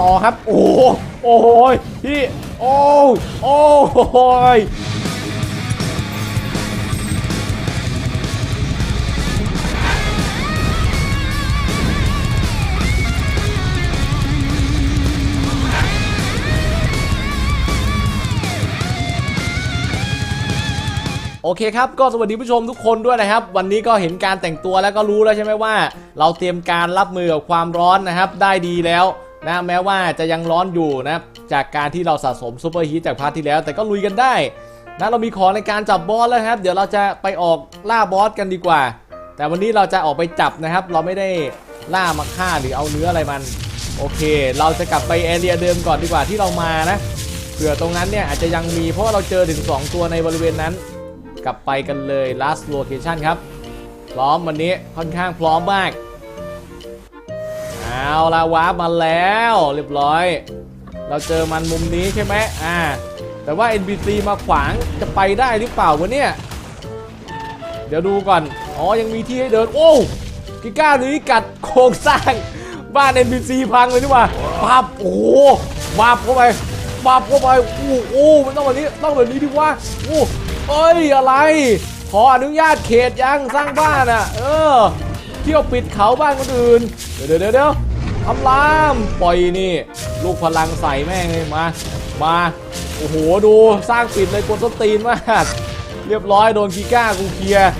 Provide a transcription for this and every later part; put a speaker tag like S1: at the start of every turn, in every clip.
S1: ต่อครับ โอ้โหโอ้ยพี่โอ้โอ้ยโอเคครับ ก็สวัสดีผู้ชมทุกคนด้วยนะครับ วันนี้ก็เห็นการแต่งตัวแล้วก็รู้แล้วใช่ไหมว่า เราเตรียมการรับมือกับความร้อนนะครับ ได้ดีแล้ว นะแม้ว่าจะยังร้อนอยู่นะจากการที่เราสะสมซูเปอร์ฮีทจากพาร์ทที่แล้ว แต่ก็ลุยกันได้นะเรามีของในการจับบอสแล้วครับ เดี๋ยวเราจะไปออกล่าบอสกันดีกว่า แต่วันนี้เราจะออกไปจับนะครับ เราไม่ได้ล่ามาฆ่าหรือเอาเนื้ออะไรมัน โอเค เราจะกลับไปแอเรียเดิมก่อนดีกว่าที่เรามานะเผื่อตรงนั้นเนี่ยอาจจะยังมีเพราะเราเจอถึง 2 ตัวในบริเวณนั้น กลับไปกันเลย last location ครับ พร้อมวันนี้ค่อนข้างพร้อมมาก เอาละวาร์ปมาแล้วเรียบร้อย เราเจอมันมุมนี้ใช่ไหมอ่า แต่ว่า NPC มาขวางจะไปได้หรือเปล่าวะเนี่ย เดี๋ยวดูก่อน อ๋อ ยังมีที่ให้เดิน โอ้กิก้านี้กัดโครงสร้างบ้าน NPC พังเลยนี่ว่าปับโอ้โหปับเข้าไปปับเข้าไปโอ้โหไม่ต้องแบบนี้ต้องแบบนี้ดิว่าโอ้เอ้ยอะไร ขออนุญาตเขตยังสร้างบ้านอะ เออ เที่ยวปิดเขาบ้านคนอื่น เดี๋ยวเดี๋ยวเดี๋ยว ทำลามปล่อยนี่ ลูกพลังใส่แม่งเลยมา มา โอ้โห ดูสร้างปิดเลยกดต้นตีนมาก เรียบร้อยโดนกีก้ากูเคลียร์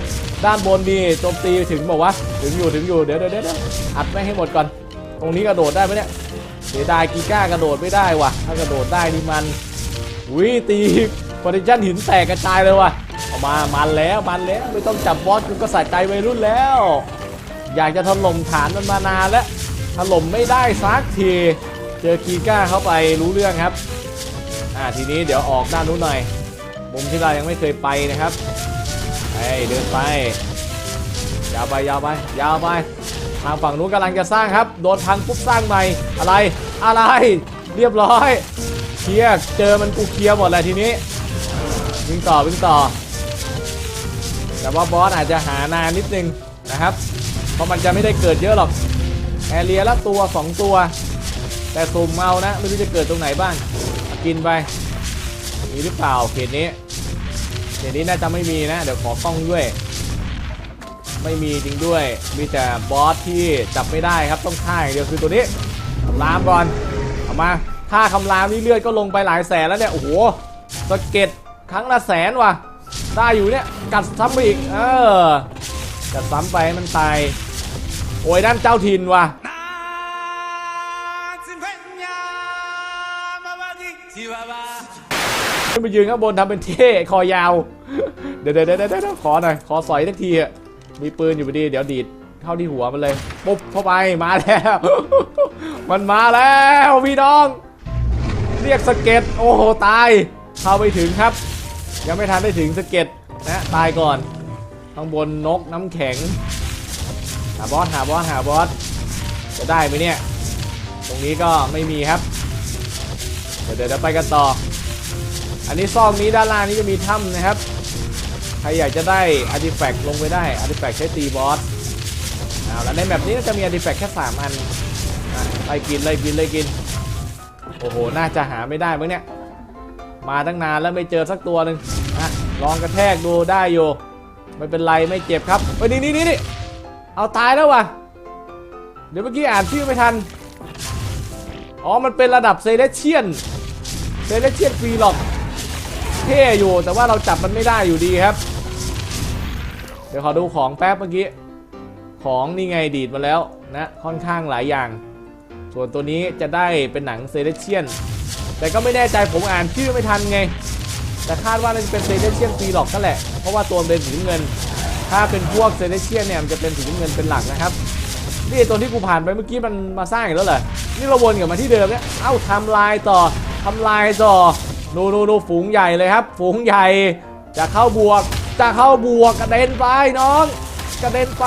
S1: ด้านบนนี่โจมตีถึงบอกว่าถึงอยู่ถึงอยู่เดี๋ยวเดี๋ยวเดี๋ยวอัดไม่งให้หมดก่อน ตรงนี้กระโดดได้ไหมเนี่ยเสียดายกีก้ากระโดดไม่ได้ว่ะ ถ้ากระโดดได้นี่มันวิตีคอนดิชันหินแตกกระจายเลยว่ะเอามามันแล้วมันแล้วไม่ต้องจับบอสกูก็ใส่ใจวัยรุ่นแล้ว อยากจะถล่มฐานมันมานานแล้ว ถล่มไม่ได้สักที เจอกีก้าเข้าไปรู้เรื่องครับ อ่าทีนี้เดี๋ยวออกด้านนู้นหน่อย มุมที่เรายังไม่เคยไปนะครับไปเดินไป ยาวไปยาวไปยาวไป ทางฝั่งนู้นกำลังจะสร้างครับ โดนพังปุ๊บสร้างใหม่ อะไร อะไร เรียบร้อย เคลียร์เจอมันกูเคลียร์หมดเลยทีนี้ วิ่งต่อวิ่งต่อ แต่ว่าบอสอาจจะหานานนิดนึงนะครับ เพราะมันจะไม่ได้เกิดเยอะหรอก แอเรียละตัว2ตัว แต่สุ่มเอานะ ไม่รู้จะเกิดตรงไหนบ้าง กินไป มีหรือเปล่าเขตนี้เขตนี้น่าจะไม่มีนะ เดี๋ยวขอกล้องด้วย ไม่มีจริงด้วย มีแต่บอสที่จับไม่ได้ครับต้องฆ่าอย่างเดียวคือตัวนี้คำรามก่อนเอามาถ้าคำรามนี่เลือดก็ลงไปหลายแสนแล้วเนี่ยโอ้โหสะเก็ดครั้งละแสนว่ะได้อยู่เนี่ยกัดซ้ำไปอีกเออกัดซ้ำไปมันตาย โอ้ยนั่นเจ้าถิ่นว่ะขึ้นไปยืนข้างบนทำเป็นเท่คอยาว เดี๋ยวเดี๋ยวเดี๋ยวเดี๋ยวขอหน่อยขอสอยสักทีอะมีปืนอยู่พอดีเดี๋ยวดีดเข้าที่หัวมันเลยปุ๊บเข้าไปมาแล้ว มันมาแล้วพี่น้อง เรียกสเก็ตโอ้โหตาย เข้าไปถึงครับ ยังไม่ทันได้ถึงสเก็ตนะตายก่อนข้างบนนกน้ำแข็ง หาบอสหาบอสหาบอสจะได้ไหมเนี่ย ตรงนี้ก็ไม่มีครับ เดี๋ยวเดี๋ยวไปกันต่อ อันนี้ซอกนี้ด้านล่างนี้จะมีถ้ำนะครับ ใครอยากจะได้อาร์ติแฟกต์ลงไปได้อาร์ติแฟกต์ใช้ตีบอสเอาแล้วในแบบนี้ก็จะมีอาร์ติแฟกต์แค่3อันไล่กินไล่กินไล่กิน โอ้โห น่าจะหาไม่ได้มั้งเนี่ย มาตั้งนานแล้วไม่เจอสักตัวหนึ่งอะลองกระแทกดูได้อยู่ ไม่เป็นไรไม่เจ็บครับเฮ้ยนี่นี่นี่ เอาตายแล้ววะเดี๋ยวเมื่อกี้อ่านชื่อไม่ทัน อ๋อ มันเป็นระดับเซเลเชียน เซเลเชียนฟรีหรอก เท่อยู่ แต่ว่าเราจับมันไม่ได้อยู่ดีครับ เดี๋ยวขอดูของแป๊บเมื่อกี้ ของนี่ไงดีดมาแล้วนะ ค่อนข้างหลายอย่าง ส่วนตัวนี้จะได้เป็นหนังเซเลเชียน แต่ก็ไม่แน่ใจผมอ่านชื่อไม่ทันไง แต่คาดว่าน่าจะเป็นเซเลเชียนฟรีหรอกก็แหละ เพราะว่าตัวเป็นสีน้ำเงิน ถ้าเป็นพวกเซเลเชียนเนี่ยมันจะเป็นสีน้ำเงินเป็นหลักนะครับนี่ตัวที่กูผ่านไปเมื่อกี้มันมาสร้างอีกแล้วเหรอนี่เราวนกลับมาที่เดิมเนี่ยเอ้าทำลายต่อทำลายต่อดูดูดูฝูงใหญ่เลยครับ ฝูงใหญ่จะเข้าบวกจะเข้าบวกกระเด็นไปน้อง กระเด็นไป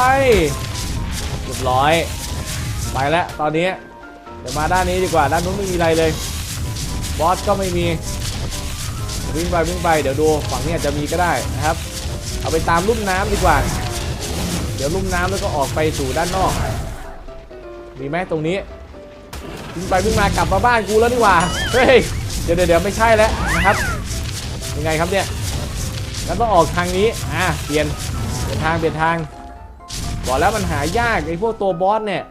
S1: เรียบร้อย ไปแล้วตอนนี้เดี๋ยวมาด้านนี้ดีกว่าด้านนู้นไม่มีอะไรเลยบอสก็ไม่มีวิ่งไปวิ่งไปเดี๋ยวดูฝั่งนี้อาจจะมีก็ได้นะครับ เอาไปตามลุ่มน้ำดีกว่า เดี๋ยวลุ่มน้ำแล้วก็ออกไปสู่ด้านนอก มีไหมตรงนี้วิ่งไปวิ่งมากลับมาบ้านกูแล้วนี่หว่า เฮ้ย เดี๋ยวเดี๋ยวเดี๋ยวไม่ใช่แล้วนะครับ ยังไงครับเนี่ยงั้นต้องออกทางนี้ อะ เปลี่ยน เปลี่ยนทาง เปลี่ยนทาง บอกแล้วมันหายากไอ้พวกตัวบอสเนี่ย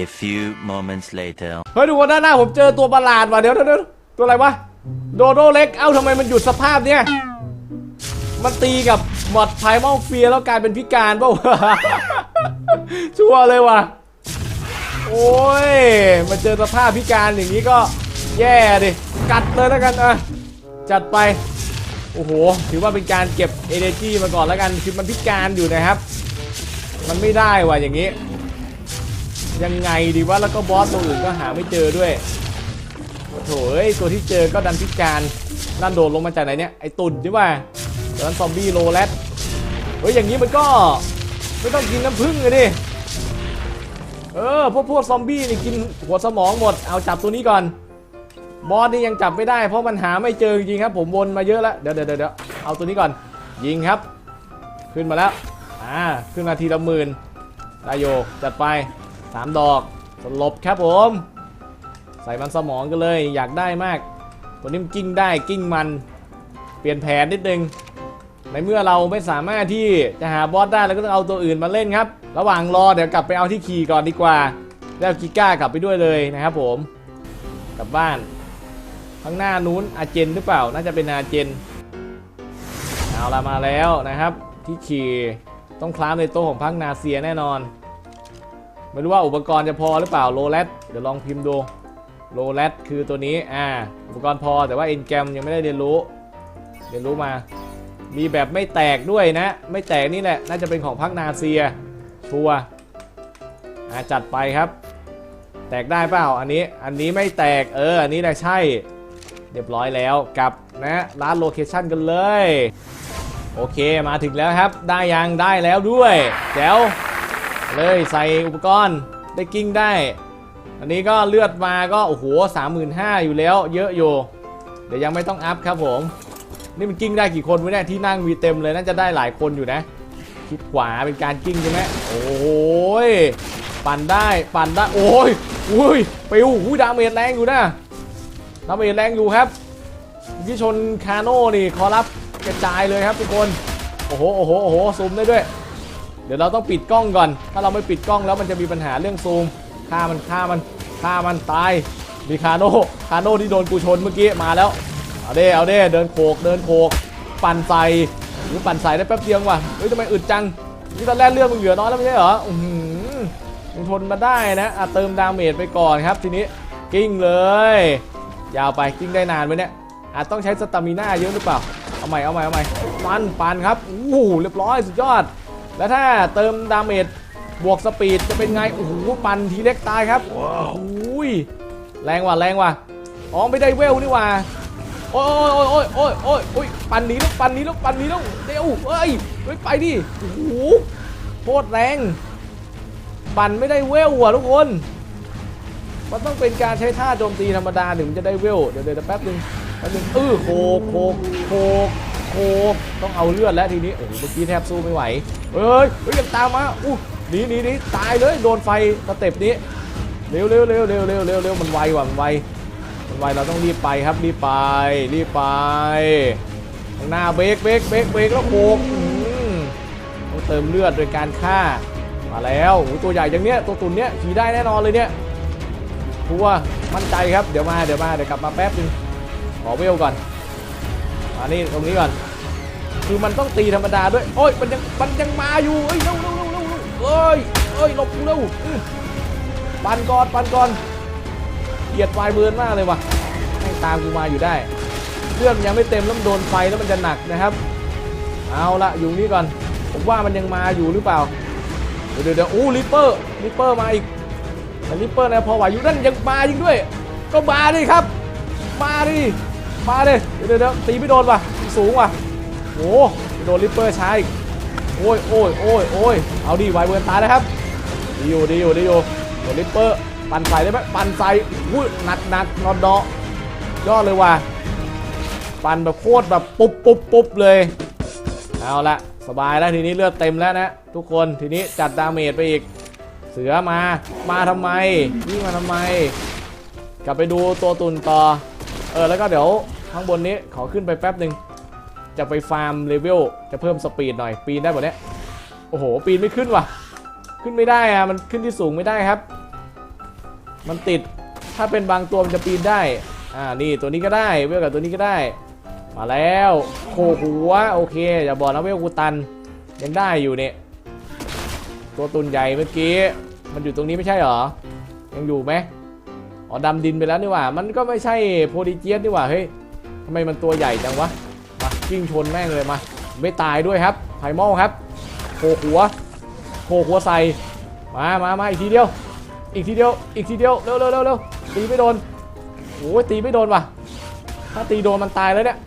S2: A few moments later.
S1: เฮ้ยดูคนด้านหน้าผมเจอตัวประหลาดว่ะเดี๋ยวเดี๋ยวเดี๋ยวตัวอะไรวะ โดโดเล็ก เอ้าทำไมมันหยุดสภาพเนี่ย มันตีกับหมอดไพมอลเฟียแล้วกลายเป็นพิการเปล่าวะชัวร์เลยว่ะ โอ้ย มาเจอสภาพพิการอย่างนี้ก็แย่ดิ กัดเลยแล้วกันอะจัดไป โอ้โห ถือว่าเป็นการเก็บเอเนจีมาก่อนแล้วกัน คือมันพิการอยู่นะครับ มันไม่ได้ว่ะอย่างนี้ ยังไงดีวะแล้วก็บอสตัวอื่นก็หาไม่เจอด้วยโถ่เอ้ยตัวที่เจอก็ดันพิการนั่นโดดลงมาจากไหนเนี่ย ไอตุ่นใช่ป่ะ ตอนนั้นซอมบี้โลแรดเฮ้ยอย่างนี้มันก็ไม่ต้องกินน้ำผึ้งเลยดิ เออพวกพวกซอมบี้นี่กินหัวสมองหมด เอาจับตัวนี้ก่อน บอสนี่ยังจับไม่ได้ เพราะมันหาไม่เจอจริงครับ ผมวนมาเยอะแล้วเดี๋ยวเดี๋ยวเดี๋ยวเอาตัวนี้ก่อน ยิงครับ ขึ้นมาแล้ว อ่า ขึ้นมาทีละหมื่นได้โยจัดไปสามดอกสลบครับผม ใส่มันสมองกันเลยอยากได้มาก ตัวนี้มันกิ้งได้กิ้งมัน เปลี่ยนแผนนิดนึง ในเมื่อเราไม่สามารถที่จะหาบอสได้เราก็ต้องเอาตัวอื่นมาเล่นครับ ระหว่างรอเดี๋ยวกลับไปเอาที่ขีก่อนดีกว่า แล้วกิก้ากลับไปด้วยเลยนะครับ ผมกลับบ้านข้างหน้านู้นอาเจนหรือเปล่า น่าจะเป็นอาเจนเอาละมาแล้วนะครับ ที่ขี่ต้องคลามในโต๊ะของพักนาเซียแน่นอน ไม่รู้ว่าอุปกรณ์จะพอหรือเปล่าโลแลตเดี๋ยวลองพิมพ์ดูโลแลตคือตัวนี้อ่าอุปกรณ์พอแต่ว่าเอ็นแกมยังไม่ได้เรียนรู้ เรียนรู้มา มีแบบไม่แตกด้วยนะ ไม่แตกนี่แหละ น่าจะเป็นของพักนาเซีย ชัวจัดไปครับ แตกได้เปล่า อันนี้ อันนี้ไม่แตก เออ อันนี้แหละใช่ เรียบร้อยแล้วกับนะร้านโลเคชั่นกันเลย โอเค มาถึงแล้วครับ ได้ยังได้แล้วด้วยแจ๋วเลยใส่อุปกรณ์ ได้กิ้งได้ อันนี้ก็เลือดมาก็ โอ้โหสามหมื่นห้าอยู่แล้ว เยอะอยู่ เดี๋ยวยังไม่ต้องอัพครับผม นี่มันกิ้งได้กี่คนวะเนี่ยที่นั่งมีเต็มเลยน่าจะได้หลายคนอยู่นะคลิกขวาเป็นการกิ้งใช่ไหมโอ้ยปั่นได้ปั่นได้โอ้ยอุ้ยปิวอุ้ยดาเมจแรงอยู่นะดาเมจแรงอยู่ครับเมื่อกี้ชนคาโน่นี่ขอรับกระจายเลยครับทุกคนโอ้โหโอ้โหโอ้โหซูมได้ด้วย เดี๋ยวเราต้องปิดกล้องก่อน ถ้าเราไม่ปิดกล้องแล้วมันจะมีปัญหาเรื่องซูมฆ่ามันฆ่ามันฆ่ามันตายมีคาโน่คาโน่ที่โดนกูชนเมื่อกี้มาแล้ว เอาเด้เอาเด้เดินโขกเดินโขกปั่นใส่หรือปั่นใส่ได้แป๊บเดียวว่ะเฮ้ยทำไมอึดจังนี่ตอนแรกเลือดมึงเหลือน้อยแล้วไม่ใช่เหรออือหือมึงทนมาได้นะอะเติมดาเมจไปก่อนครับ ทีนี้กิ้งเลย ยาวไปกิ้งได้นานไหมเนี่ยอาจต้องใช้สตามิน่าเยอะหรือเปล่า เอาใหม่เอาใหม่เอาใหม่ปันปันครับโอู้หูเรียบร้อยสุดยอด แล้วถ้าเติมดาเมจบวกสปีดจะเป็นไงโอ้โหปันทีเล็กตายครับโอ้ยแรงว่ะแรงว่ะอ๋อไม่ได้เวลนี่ว่ะ โอ้ยโอ้ยโอ้ยโอ้ยโอ้ยปันหนี้แล้วปันหนี้แล้วปันหนี้แล้วเดี๋ยวเอ้ยเฮ้ยไปดิโอ้โหโคตรแรงปันไม่ได้เวลว่ะทุกคนมันต้องเป็นการใช้ท่าโจมตีธรรมดาถึงจะได้เวลเดี๋ยวเดี๋ยวแป๊บนึงแป๊บนึงเออโคกโคกโคกโคกต้องเอาเลือดแล้วทีนี้โอ้โหเมื่อกี้แทบสู้ไม่ไหวเฮ้ยเฮ้ยยังตามมาอู้หนีหนีหนีตายเลยโดนไฟสเต็ปนี้เร็วเร็วเร็วเร็วเร็วเร็วเร็วมันไวว่ะมันไว ไวเราต้องรีบไปครับรีบไปรีบไปข้างหน้าเบรกเบรกเบรกเบรกแล้วโบกต้องเติมเลือดโดยการฆ่ามาแล้วตัวใหญ่อย่างเนี้ยตัวตุ่นเนี้ยขี่ได้แน่นอนเลยเนี่ยทัวมั่นใจครับเดี๋ยวมาเดี๋ยวมาเดี๋ยวกลับมาแป๊บนึงขอเวลก่อนมานี่ตรงนี้ก่อนคือมันต้องตีธรรมดาด้วยโอ้ยมันยังมันยังมาอยู่เอ้ยเร็วเร็วเร็วเร็วเอ้ยเอ้ยหลบเร็วปันก่อนปันก่อน เกลียดไฟเบิร์นมากเลยว่ะให้ตามกูมาอยู่ได้เลือดมันยังไม่เต็มแล้วมันโดนไฟแล้วมันจะหนักนะครับ เอาละอยู่นี่ก่อน ผมว่ามันยังมาอยู่หรือเปล่า เดี๋ยวเดี๋ยวเดี๋ยวอู้ริปเปอร์ริปเปอร์มาอีกแต่ริปเปอร์นะพอไหวอยู่นั่นยังมาจริงด้วย ก็มาดิครับ มาดิมาดิเดี๋ยวเดี๋ยวเดี๋ยวตีไม่โดนว่ะสูงว่ะโอ้โดนริปเปอร์ใช้อีกโอ้ยโอ้ยโอ้ยโอ้ยเอาดิไวเบิร์นตายแล้วครับดีอยู่ดีอยู่ดีอยู่โดนริปเปอร์ ปั่นใส่ได้ไหมปั่นใส่อุ้ยหนักหนักนอนเดาะยอดเลยว่ะปั่นแบบโคตรแบบปุ๊บปุ๊บปุ๊บเลยเอาละสบายแล้วทีนี้เลือดเต็มแล้วนะ ทุกคนทีนี้จัดดาเมจไปอีก เสือมามาทำไมวิ่งมาทำไม กลับไปดูตัวตุนต่อ เออแล้วก็เดี๋ยวข้างบนนี้ขอขึ้นไปแป๊บหนึ่งจะไปฟาร์มเลเวลจะเพิ่มสปีดหน่อยปีนได้หมดเนี้ยโอ้โห ปีนไม่ขึ้นว่ะ ขึ้นไม่ได้อะมันขึ้นที่สูงไม่ได้ครับ มันติดถ้าเป็นบางตัวมันจะปีนได้ อ่า นี่ตัวนี้ก็ได้เวลกับตัวนี้ก็ได้ มาแล้วโคหัวโอเค อย่าบอกนะเวลกูตัน ยังได้อยู่เนี่ย ตัวตุนใหญ่เมื่อกี้ มันอยู่ตรงนี้ไม่ใช่หรอ ยังอยู่ไหมอ๋อดำดินไปแล้วนี่หว่า มันก็ไม่ใช่โพดิเจียสนี่หว่า เฮ้ยทำไมมันตัวใหญ่จังวะ มากิ้งชนแม่งเลยมา ไม่ตายด้วยครับไพมอลครับโคหัวโคหัวใส่ มามามาอีกทีเดียว อีกทีเดียว อีกทีเดียว เร็วเร็วเร็วเร็วตีไม่โดนโอ้ยตีไม่โดนว่ะ ถ้าตีโดนมันตายแล้วเนี่ย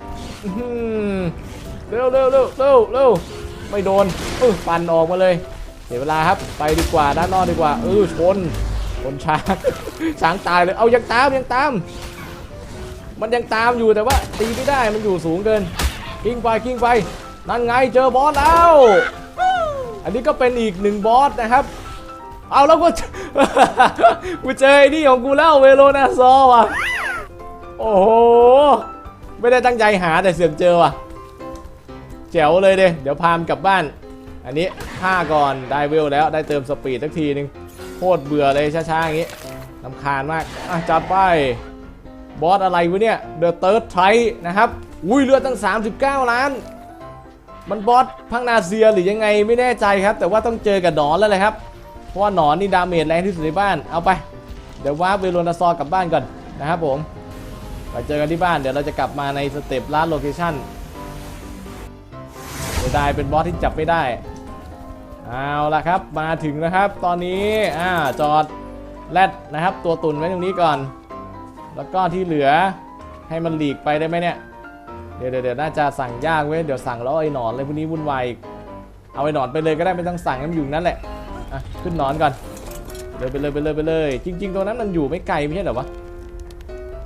S1: เร็วเร็วเร็วเร็วเร็วไม่โดนเออปั่นออกมาเลย เสียเวลาครับ ไปดีกว่า ด้านนอกดีกว่า เออชน ชนช้าง ช้างตายเลย เอายังตามยังตาม มันยังตามอยู่แต่ว่า ตีไม่ได้ มันอยู่สูงเกิน กิ้งไปกิ้งไป นั่นไงเจอบอสแล้ว อันนี้ก็เป็นอีกหนึ่งบอสนะครับ เอาแล้วกูกูเจอไอ้นี่ของกูแล้วเวโรนาซอว่ะ โอ้โห ไม่ได้ตั้งใจหาแต่เสือกเจอว่ะ แจ๋วเลยเด้เดี๋ยวพามกลับบ้าน อันนี้ฆ่าก่อนได้เวลแล้วได้เติมสปีดสักทีนึงโคตรเบื่อเลยช้าๆอย่างนี้ลำคาญมากอะจัดไป บอสอะไรวะเนี่ย The Third Try นะครับ อุ้ยเลือดตั้ง 39 ล้าน มันบอสพังนาเซียหรือยังไงไม่แน่ใจครับ แต่ว่าต้องเจอกับหนอนแล้วเลยครับ ราะว่าหนอนนี่ดาเมจแรงที่สุดในบ้าน เอาไป เดี๋ยววาร์ปเวโรนาซอร์กลับบ้านก่อนนะครับผมไปเจอกันที่บ้านเดี๋ยวเราจะกลับมาในสเต็ปลาดโลเคชั่นเสียดายเป็นบอสที่จับไม่ได้ เอาละครับ มาถึงนะครับ ตอนนี้อ่าจอดแรดนะครับ ตัวตุนไว้ตรงนี้ก่อน แล้วก็ที่เหลือให้มันหลีกไปได้ไหมเนี่ย เดี๋ยวเดี๋ยวเดี๋ยวน่าจะสั่งยากเว้ย เดี๋ยวสั่งแล้วไอ้หนอนเลยพวกนี้วุ่นวายอีก เอาไอ้หนอนไปเลยก็ได้ไม่ต้องสั่งให้มันอยู่นั่นแหละ อะขึ้นนอนก่อนเลยไปเลยไปเลยไปเลย จริง ๆ ตรงนั้นมันอยู่ไม่ไกลไม่ใช่เหรอวะ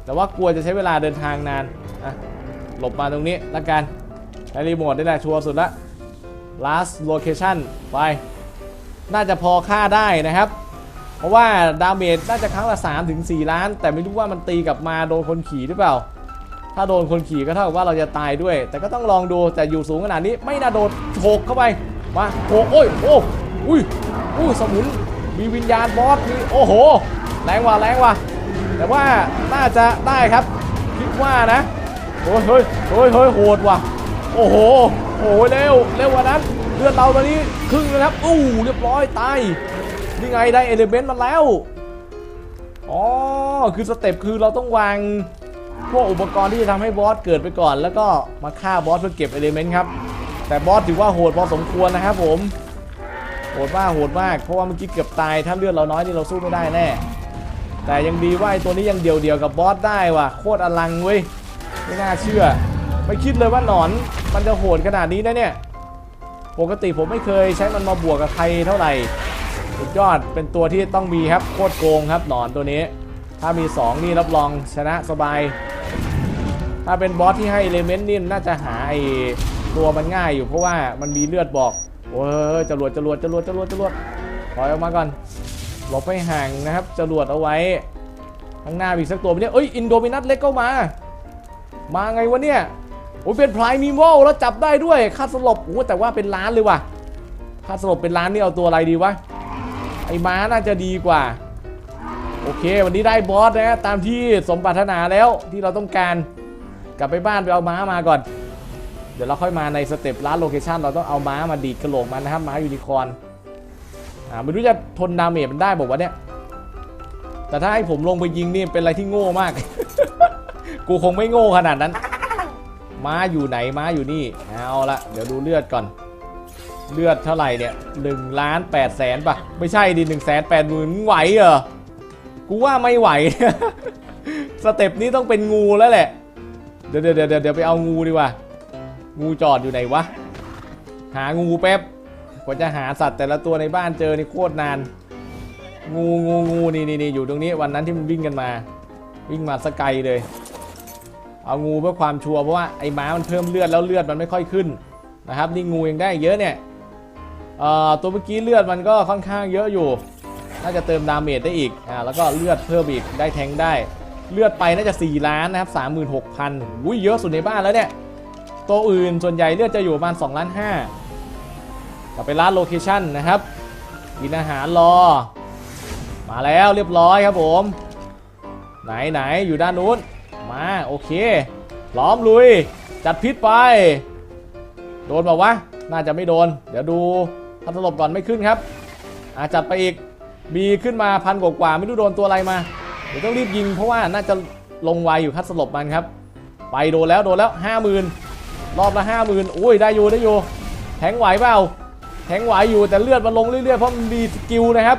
S1: แต่ว่ากลัวจะใช้เวลาเดินทางนานอะหลบมาตรงนี้ละกันใช้รีโมทนี่แหละชัวร์สุดละ last location ไป น่าจะพอค่าได้นะครับ เพราะว่าดาเมจน่าจะครั้งละ 3 ถึง 4 ล้าน แต่ไม่รู้ว่ามันตีกลับมาโดนคนขี่หรือเปล่า ถ้าโดนคนขี่ก็เท่ากับว่าเราจะตายด้วย แต่ก็ต้องลองดูแต่อยู่สูงขนาดนี้ไม่น่าโดนโฉกเข้าไป มาโฉกโอ้ยโอ้อุ้ย อุ้สมุนมีวิญญาณบอสมีโอ้โห แรงว่ะแรงว่ะแต่ว่าน่าจะได้ครับ คิดว่านะโอ้ยเฮ้ยเฮ้ยเฮ้ยโหดว่ะ โอ้โหโอ้โหเร็วเร็วกว่านั้นเลือดเราตอนนี้ครึ่งแล้วครับอู้เรียบร้อยตายนี่ไงได้เอลิเมนต์มาแล้วอ๋อคือสเต็ปคือเราต้องวางพวกอุปกรณ์ที่จะทำให้บอสเกิดไปก่อน แล้วก็มาฆ่าบอสเพื่อเก็บเอลิเมนต์ครับแต่บอสถือว่าโหดพอสมควรนะครับผม โหดมากโหดมาก เพราะว่าเมื่อกี้เกือบตาย ถ้าเลือดเราน้อยนี่เราสู้ไม่ได้แน่ แต่ยังดีว่าไอ้ตัวนี้ยังเดียวเดียวกับบอสได้ว่ะ โคตรอลังเว้ย ไม่น่าเชื่อ ไม่คิดเลยว่าหนอนมันจะโหดขนาดนี้นะเนี่ย ปกติผมไม่เคยใช้มันมาบวกกับใครเท่าไหร่สุดยอด เป็นตัวที่ต้องมีครับ โคตรโกงครับหนอนตัวนี้ ถ้ามี 2 นี่รับรองชนะสบาย ถ้าเป็นบอสที่ให้เอลเมนต์นี่น่าจะหาไอตัวมันง่ายอยู่เพราะว่ามันมีเลือดบอก โอ้ยจรวดจรวดจรวดจรวดจรวดถอยออกมาก่อนหลบให้ห่างนะครับจรวดเอาไว้ข้างหน้าอีกสักตัวเนี่ยเอ้ยอินโดมินัสเล็กก็มา มาไงวะเนี่ยโอ้ยเป็นพลายมีโมแล้วจับได้ด้วยค่าสลบโอ้แต่ว่าเป็นล้านเลยว่ะค่าสลบเป็นล้านนี่เอาตัวอะไรดีวะไอ้ม้าน่าจะดีกว่า โอเค วันนี้ได้บอสนะตามที่สมปรารถนาแล้วที่เราต้องการ กลับไปบ้านไปเอาม้ามาก่อน ดี๋ยวเราค่อยมาในสเต็ปร้านโลเคชันเราต้องเอาม้ามาดีดกระโหลกมันนะครับม้ายูนิคอร์นอ่าไม่รู้จะทนดาเมจมันได้บอกว่าเนี่ยแต่ถ้าให้ผมลงไปยิงนี่เป็นอะไรที่โง่มาก กูคงไม่โง่ขนาดนั้น ม้าอยู่ไหนม้าอยู่นี่ เอาละเดี๋ยวดูเลือดก่อน เลือดเท่าไหร่เนี่ยหนึ่งล้านแปดแสนป่ะ ไม่ใช่ดิหนึ่งแสนแปดหมื่นไหวเหรอ กูว่าไม่ไหว สเต็ปนี้ต้องเป็นงูแล้วแหละ เดี๋ยวเดี๋ยวเดี๋ยวเดี๋ยวไปเอางูดีกว่า งูจอดอยู่ไหนวะ หางูแป๊บ กว่าจะหาสัตว์แต่ละตัวในบ้านเจอนี่โคตรนาน งูงูงูนี่นี่นี่อยู่ตรงนี้วันนั้นที่มันวิ่งกันมา วิ่งมาสกไกลเลย เอางูเพื่อความชัวร์เพราะว่าไอ้ม้ามันเพิ่มเลือดแล้วเลือดมันไม่ค่อยขึ้นนะครับนี่งูยังได้เยอะเนี่ยตัวเมื่อกี้เลือดมันก็ค่อนข้างเยอะอยู่ น่าจะเติมดาเมจได้อีกอ่าแล้วก็เลือดเพิ่มอีกได้แทงได้ เลือดไปน่าจะ 4 ล้านนะครับ36,000อุ้ยเยอะสุดในบ้านแล้วเนี่ย ตัวอื่นส่วนใหญ่เลือดจะอยู่ประมาณ2ล้าน5กลับไปร้านโลเคชั่นนะครับกินอาหารรอ มาแล้วเรียบร้อยครับผม ไหนไหนอยู่ด้านนู้น มาโอเคพร้อมลุย จัดพิษไป โดนบอกว่าวะน่าจะไม่โดน เดี๋ยวดูพันสลบก่อนไม่ขึ้นครับอาจัดไปอีกมีขึ้นมาพันกว่าๆไม่รู้โดนตัวอะไรมา เดี๋ยวต้องรีบยิงเพราะว่าน่าจะลงไวอยู่คัดสลบมันครับ ไปโดนแล้วโดนแล้วห้าหมื่น รอบละห้าหมื่นอุ้ยได้อยู่ได้อยู่แทงไหวเปล่าแทงไหวอยู่แต่เลือดมันลงเรื่อยๆเพราะมันมีสกิลนะครับ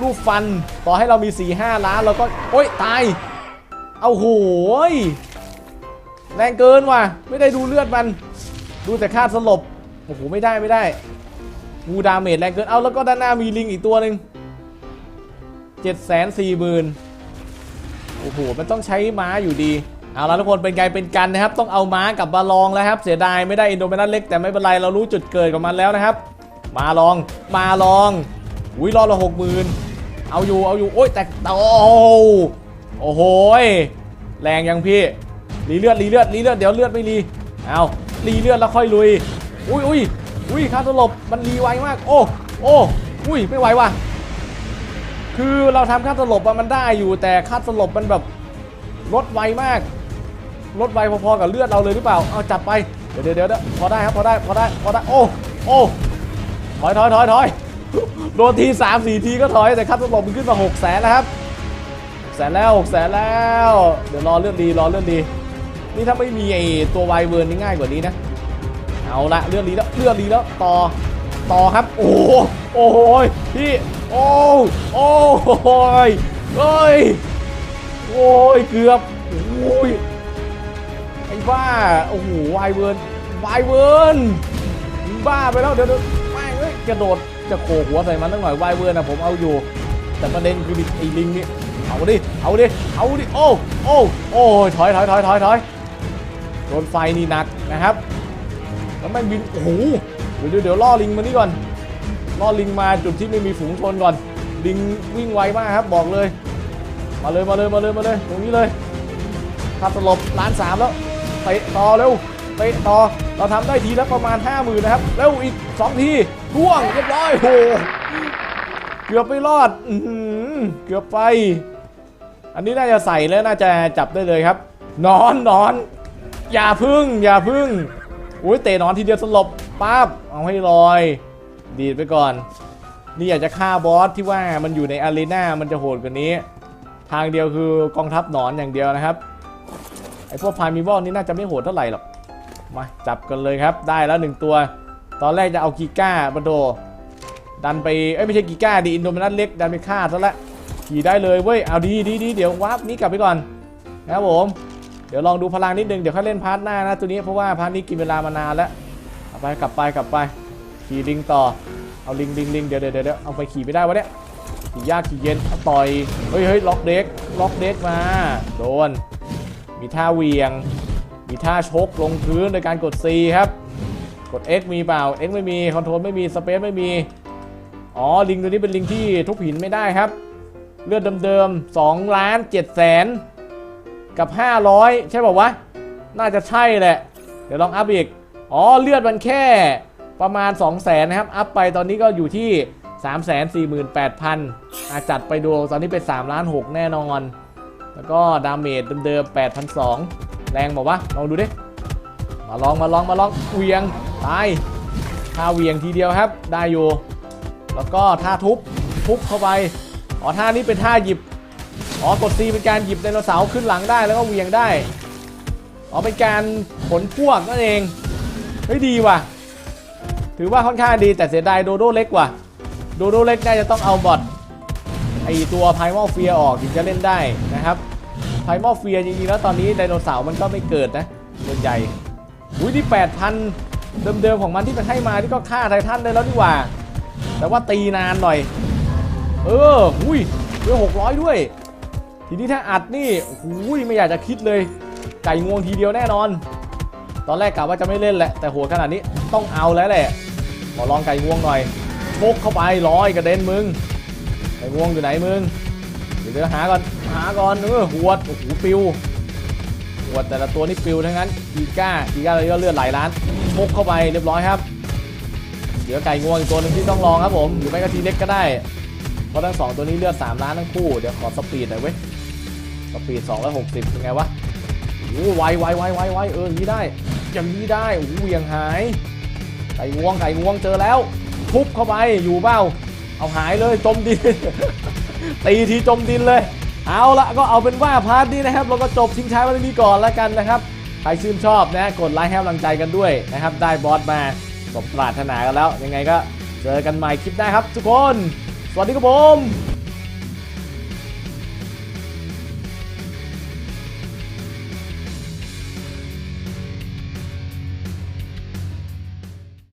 S1: ลูกฟันต่อให้เรามี4ี่ห้าล้านเราก็โอ้ยตายเอาโหยแรงเกินว่ะไม่ได้ดูเลือดมัน ดูแต่ค่าสลบโอ้โหไม่ได้ไม่ได้งูดาเมจแรงเกินเอาแล้วก็ด้านหน้ามีลิงอีกตัวหนึ่งเจ็ดแสนสี่หมื่นโอ้โหมันต้องใช้ม้าอยู่ดี เอาละทุกคนเป็นไงเป็นกันนะครับ ต้องเอาม้ากับมาลองแล้วครับ เสียดายไม่ได้อินโดเมนัสเล็กแต่ไม่เป็นไรเรารู้จุดเกิดของมันแล้วนะครับ มาลองมาลองอุ้ยรอบละหกหมื่นเอาอยู่เอาอยู่โอ้ยแต่โอ้โอ้โหแรงยังพี่รีเลือดรีเลือดรีเลือดเดี๋ยวเลือดไม่รีเอารีเลือดแล้วค่อยลุยอุ้ยอุ้ยอุ้ยค่าสลบมันรีไวมาก โอ้โอ้อุ้ยไม่ไหวว่ะคือเราทำค่าสลบมันได้อยู่แต่ค่าสลบมันแบบลดไวมาก ลดไวพอๆกับเลือดเราเลยหรือเปล่า เอาจัดไป เดี๋ยวเดี๋ยวเดี๋ยวพอได้ครับพอได้พอได้พอได้ โอ้โอ้ถอยถอยถอยถอยโดนทีสามสี่ทีก็ถอยแต่ค่าสลบมันขึ้นมาหกแสนแล้วครับแสนแล้วหกแสนแล้ว เดี๋ยวรอเลือดดีรอเลือดดี นี่ถ้าไม่มีไอตัวไวเวิร์นนี่ง่ายกว่านี้นะ เอาละเลือดดีแล้วเลือดดีแล้วต่อต่อครับ โอ้โหโอ้โหพี่โอ้โอ้ยเอ้ยโอ้ยเกือบโอ้ย ไอ้บ้า โอ้โหไวเวิร์นไวเวิร์นบ้าไปแล้วเดี๋ยวเดี๋ยวไม่เอ้ยกระโดดจะโขกหัวใส่มันตั้งหน่อยไวเวิร์นนะผมเอาอยู่ แต่ประเด็นคือไอ้ลิงนี่เอาดิ เอาดิ เอาดิ โอ้ โอ้ โอ้ยถอยถอยถอยถอยถอยโดนไฟนี่หนักนะครับ แล้วม่งบิน โอ้โหเดี๋ยวเดี๋ยวเดี๋ยวล่อลิงมานี่ก่อน ล่อลิงมาจุดที่ไม่มีฝูงชนก่อน ลิงวิ่งไวมากครับ บอกเลย มาเลย มาเลย มาเลย มาเลย ตรงนี้เลยถ้าสลบล้านสามแล้ว เตะต่อเร็วเตะต่อเราทำได้ทีละประมาณ 5 0,000นะครับเร็วอีก 2 ทีร่วงเรียบร้อยโหเกือบไม่รอดเกือบไปอันนี้น่าจะใส่แล้วน่าจะจับได้เลยครับ นอนนอน อย่าพึ่ง อย่าพึ่งอุ้ยเตะนอนทีเดียวสลบปั๊บเอาให้ลอย ดีดไปก่อน นี่อยากจะฆ่าบอสที่ว่ามันอยู่ในอารีนามันจะโหดกว่านี้ ทางเดียวคือกองทัพหนอนอย่างเดียวนะครับ ไอพวกพามิวอลนี่น่าจะไม่โหดเท่าไหร่หรอก มาจับกันเลยครับ ได้แล้วหนึ่งตัว ตอนแรกจะเอากีก้ามาโด ดันไป เอ้ยไม่ใช่กีก้าดีอินโดมินัสเล็ก ดันไปฆ่าซะละขี่ได้เลยเว้ย เอาดีดีดีเดี๋ยววาร์ปนี้กลับไปก่อนนะครับผม เดี๋ยวลองดูพลังนิดนึง เดี๋ยวค่อยเล่นพาร์ทหน้านะตัวนี้เพราะว่าพาร์ทนี้กินเวลามานานแล้วเอาไปกลับไปกลับไป ขี่ลิงต่อ เอาลิงลิงลิงเดี๋ยวเดี๋ยวเดี๋ยวเอาไปขี่ไม่ได้วะเนี่ยขี่ยากขี่เย็นต่อย เฮ้ยเฮ้ยล็อกเด็กล็อกเด็กมา โดน มีท่าเวียง มีท่าชกลงพื้นโดยการกด C ครับ กด X มีเปล่า X ไม่มี คอนโทรลไม่มี สเปซไม่มี อ๋อ ลิงตัวนี้เป็นลิงที่ทุบหินไม่ได้ครับ เลือดเดิมๆ2ล้าน7แสนกับ 500 ใช่ป่าวะ น่าจะใช่แหละ เดี๋ยวลองอัพอีก อ๋อ เลือดมันแค่ประมาณ 2 0 0แสนนะครับ อัพไปตอนนี้ก็อยู่ที่ 3 4 8 0 0 0อาจัดไปดูตอนนี้เป็น3ล้าน6แน่นอน แล้วก็ดาเมจเดิมๆ8,200 แรงบอกวะลองดูดิ มาลองมาลองมาลองเวียง ตายท่าเวียงทีเดียวครับ ได้อยู่ แล้วก็ท่าทุบ ทุบเข้าไป อ๋อท่านี้เป็นท่าหยิบ อ๋อกด C เป็นการหยิบไดโนเสาร์ขึ้นหลังได้แล้วก็เวียงได้ อ๋อเป็นการขนพวกนั่นเอง เฮ้ยดีว่ะ ถือว่าค่อนข้างดีแต่เสียดายโดโดเล็กว่ะโดโดเล็กน่าจะต้องเอาบอท ไอตัวไพมอลเฟียออกถึงจะเล่นได้นะครับไพมอลเฟียจริงๆแล้วตอนนี้ไดโนเสาร์มันก็ไม่เกิดนะส่วนใหญ่อุ้ยที่ 8,000 เดิมๆของมันที่มันให้มาที่ก็ฆ่าไททันได้แล้วนี่หว่า แต่ว่าตีนานหน่อย เอออุ้ยด้วย600 ด้วย ทีนี้ถ้าอัดนี่หูยไม่อยากจะคิดเลย ไก่งวงทีเดียวแน่นอน ตอนแรกกะว่าจะไม่เล่นแหละ แต่หัวขนาดนี้ต้องเอาแล้วแหละ ขอลองไก่งวงหน่อยชกเข้าไปร้อยกระเด็นมึง ไก่วงอยู่ไหนมึงเดี๋ยวหาก่อน หาก่อนเออหวดโอ้โหปิวหวดแต่ละตัวนี่ปิวทั้งนั้นกีก้ากีก้าเลยก็เลือดไหลล้านชกเข้าไปเรียบร้อยครับเหลือไก่งวงอีกตัวหนึงที่ต้องลองครับผม หรือไม่ก็ทีเล็กก็ได้ เพราะทั้งสองตัวนี้เลือด3ล้านทั้งคู่ เดี๋ยวขอสปีดหน่อยเว้ย สปีด260เป็นไงวะโอ้ไวไวไวไวไวเอออย่างนี้ได้ อย่างนี้ได้โอ้โหเหวียงหาย ไก่งวงไก่งวงเจอแล้วทุบเข้าไปอยู่เปล่า เอาหายเลยจมดิน ตีทีจมดินเลย เอาละก็เอาเป็นว่าพาร์ทนี้นะครับ เราก็จบทิ้งท้ายไว้ตรงนี้ก่อนแล้วกันนะครับ ใครชื่นชอบนะกดไลค์ให้กำลังใจกันด้วยนะครับ ได้บอสมาสมปรารถนากันแล้ว ยังไงก็เจอกันใหม่คลิปหน้าครับ ทุกคน สวัสดีครับผม